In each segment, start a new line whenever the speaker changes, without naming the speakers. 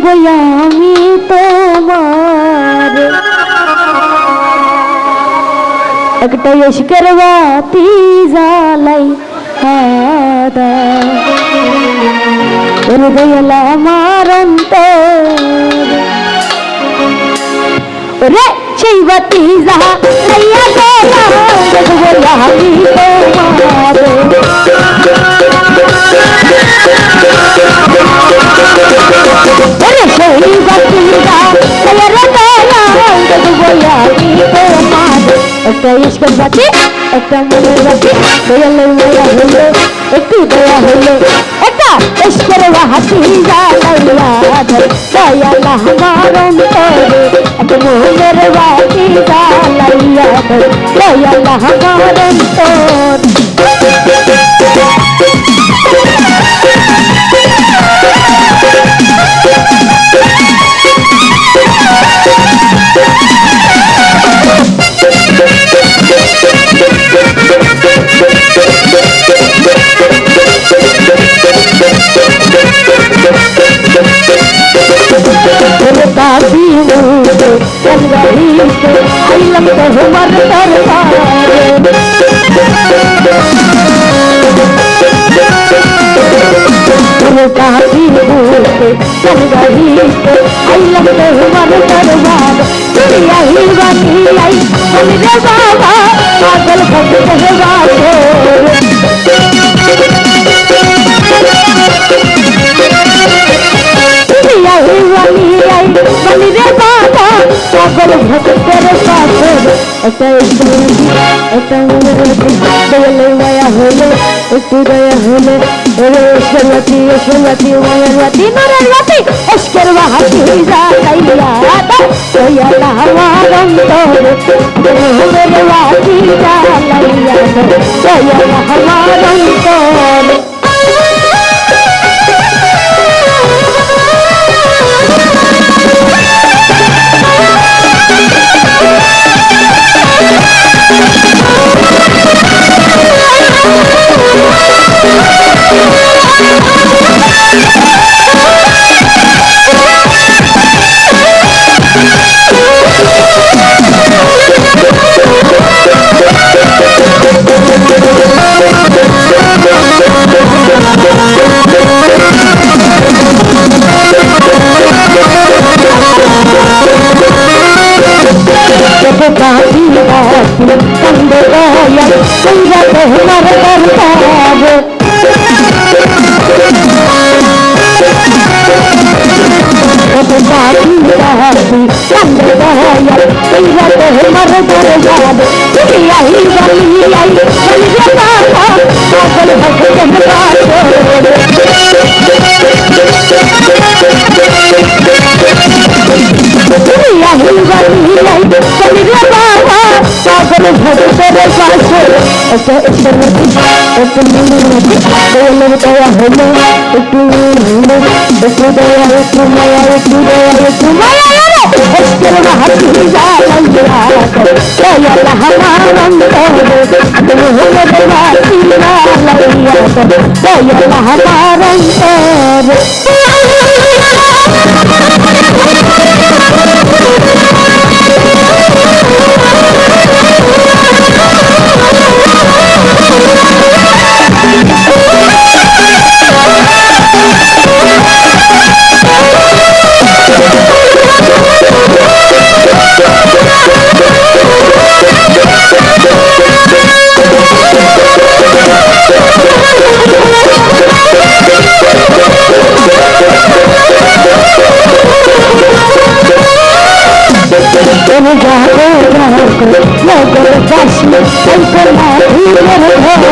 দেবো আমি তোমার একটা ইস্কের বাতি জ্বালাই হাদা হৃদয়লা আমার অন্তর রে সেই বাতি যাহা লাইয়া তোলা দেখবো আমি তোমার ওরে সেই বাতি যাহা লাইয়া তোলা দেখবো আমি তোমার একটা ইস্কের বাতি একটা মনের বাতি দয়ালে মায়া হলো একটু দয়া হলো একটা ইস্কের বাতি জ্বালাইয়া ধর দয়ালা আমার অন্তরে একটা মনের বাতি জ্বালাইয়া ধর দয়ালা আমার অন্তর दादी मुझे चल रही से आइलम तो हमर दरबार दादी मुझे चल रही से आइलम तो हमर दरबार दुनिया ही बानी आई मेरे बाबा पागल भक्त दरबार পাগল একটা একটা দয়ালে মায়া হলো একটু দয়া হলো ওরে সরবতী সরবতী মায়ের বাতি নরের বাতি এসকের বাহাতি যাইয়া দয়ালা আমার অন্তর মোহরের বাতি জ্বালাইয়া দয়ালা আমার অন্তর காட்டி காட்டி தந்தையாயம் செய்ய மரபரு দয়ালের দয়া হলো একটু হলো একটু দয়া একটু মায়া একটু দয়া একটু মায়া এসকের মাহাতি জালাইয়া দয়াল আমার অন্তরে তুমি হলো দেবাতি লালাইয়া দয়াল আমার অন্তরে তুমি যাব নগর বাসী অল্প মাধুরের ঘরে যাব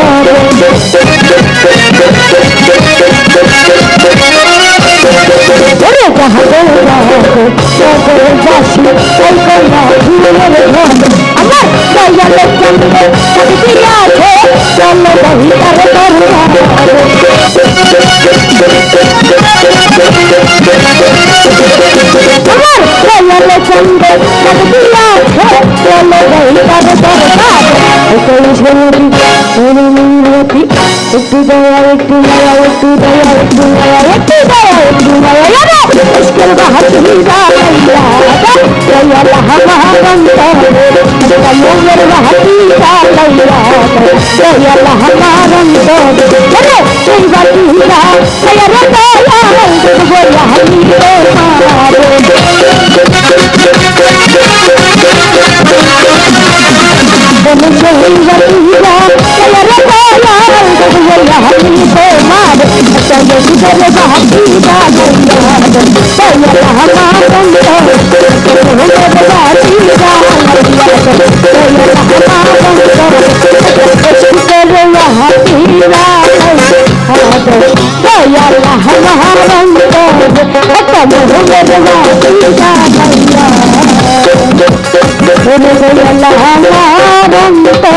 নগর বাসী অল্প মাধুরের ঘরে আমার দয়ালে চন্দ্র কবি আছে চলো বহি তার আমার দয়ালে চন্দ্র একটু দয়া একটু মায়া একটু দয়া একটু মায়া একটু দয়া একটু মায়া মুশকিল বাহাত হীরা দয়া লাহা মহাবন্ত কমলের বাহাতি লাইলা দয়া লাহা মহাবন্ত চলো সেই বাতি হীরা দয়া দয়া দয়া হাতি बन गई रतिया कलर बोला गया हमी बेमार चले इधर बाबी बाबू याद कलर हमार बन गए कलर बाबी बाबू याद कलर हमार बन गए शुक्र यहाँ पीरा कलर हमार बन गए कलर बाबी बाबू याद గురు గురలహారంతో